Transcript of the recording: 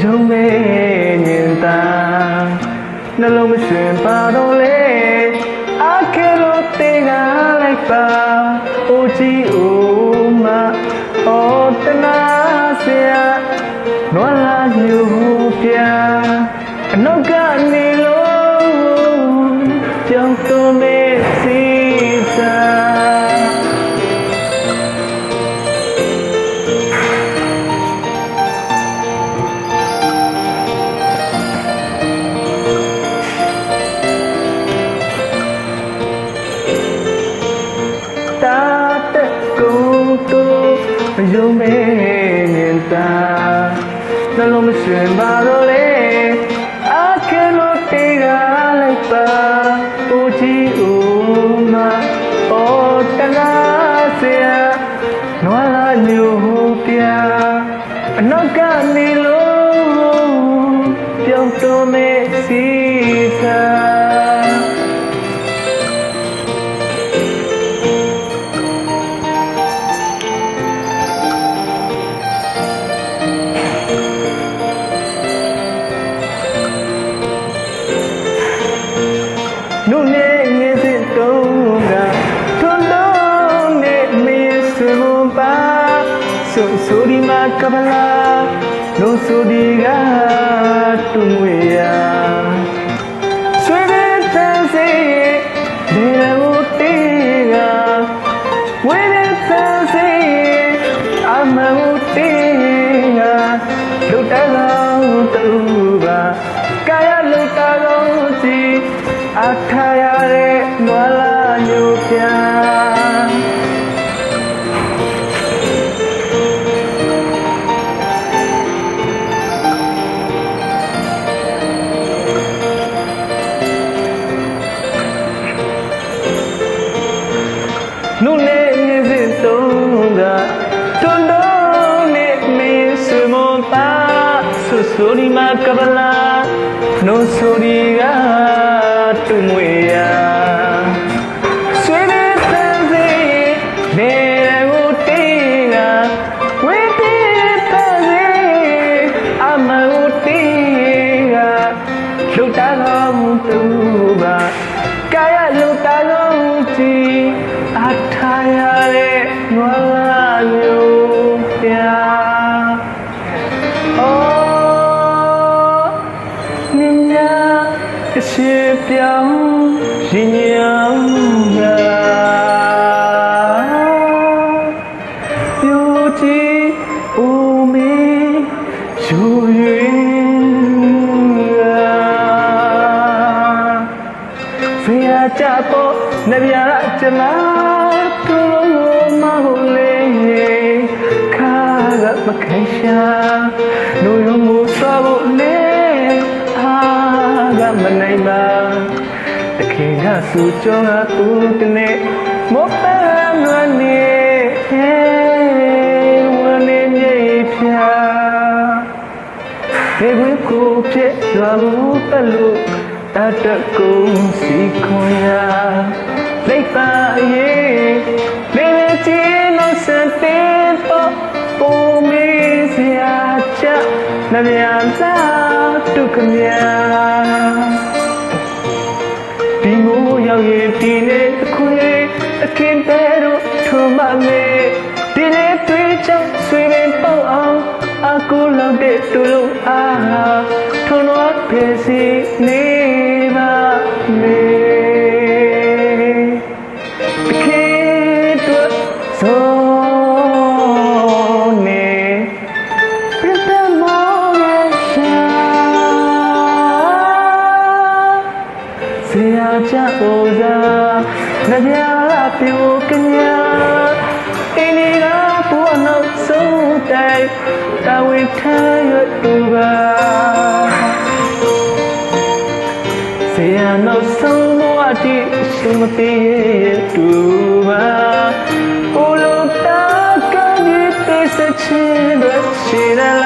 တက်ကုန်တို့ရုံမဲညင်တာနှလုံးမစင်ပါတော့လေအခက်လို့တေကလိုက်ပါအိုချီအိုမအော်တနာစရာနွားလာညူပြအနောက်ကနေလို့ကြောက် တို့ရုံမဲမြင်တာနှလုံးမရှင်ပါတော့လေအခက်လို့တေကလိုက်ပါဦးကြီးဦးမအော်တနာစရာနွားလာညူပြအနောက်ကနေလို့ပြောင်းတော့မေးစီစာ ဆိုဆိုဒီမှာကပလာနိုးဆိုဒီကတူငွေရဆွေတဲ့တန်စီဒီလမိုတေကဝေတဲ့တန်စီအမမတေကလူတလော ဆူဆူဒီမက အရှိပြောင်းရင်ညံကပြူကြည့်ဦးမီယူရင်ဖေးရကြပေါ်နဗျာကျလာတူလုံးမဟုတ်လေခါကမခိုင်ရှာနူ ကမနိုင်ပါတခင်ကစူကြောကသူတနေ့မောပန်းနွမ်းနေဟဲဝနေမြေဖြာေခွေကိုဖြစ်ရွာကိုတက်လို့တတ်တကုံစီခွန်ရလိပ်ပါရေးနေနေချင်လို့စတဲ့ပေါ်ပုံမေးစရာချက်နဗျာလာတုကမြာဒီငို ရောက်ရင်ဒီနေ့တစ်ခွေအခင်းတဲ့တို့ထုံမမေဒီနေ့တွေ့ချင်ဆွေပင်ပေါ့အောင်အကူလောက်တဲ့တူလုံးအားထုံတော့ဖေးစီနေ နှပြာပြူကညာအင်းဒီကပေါ်နောက်ဆုံးတိုင်တဝိထားရတူပါဆေရနောက်ဆုံးဘဝတိရှင်မသိရတူပါကိုလိုတာကဒီသိစချင်တဲ့ရှင်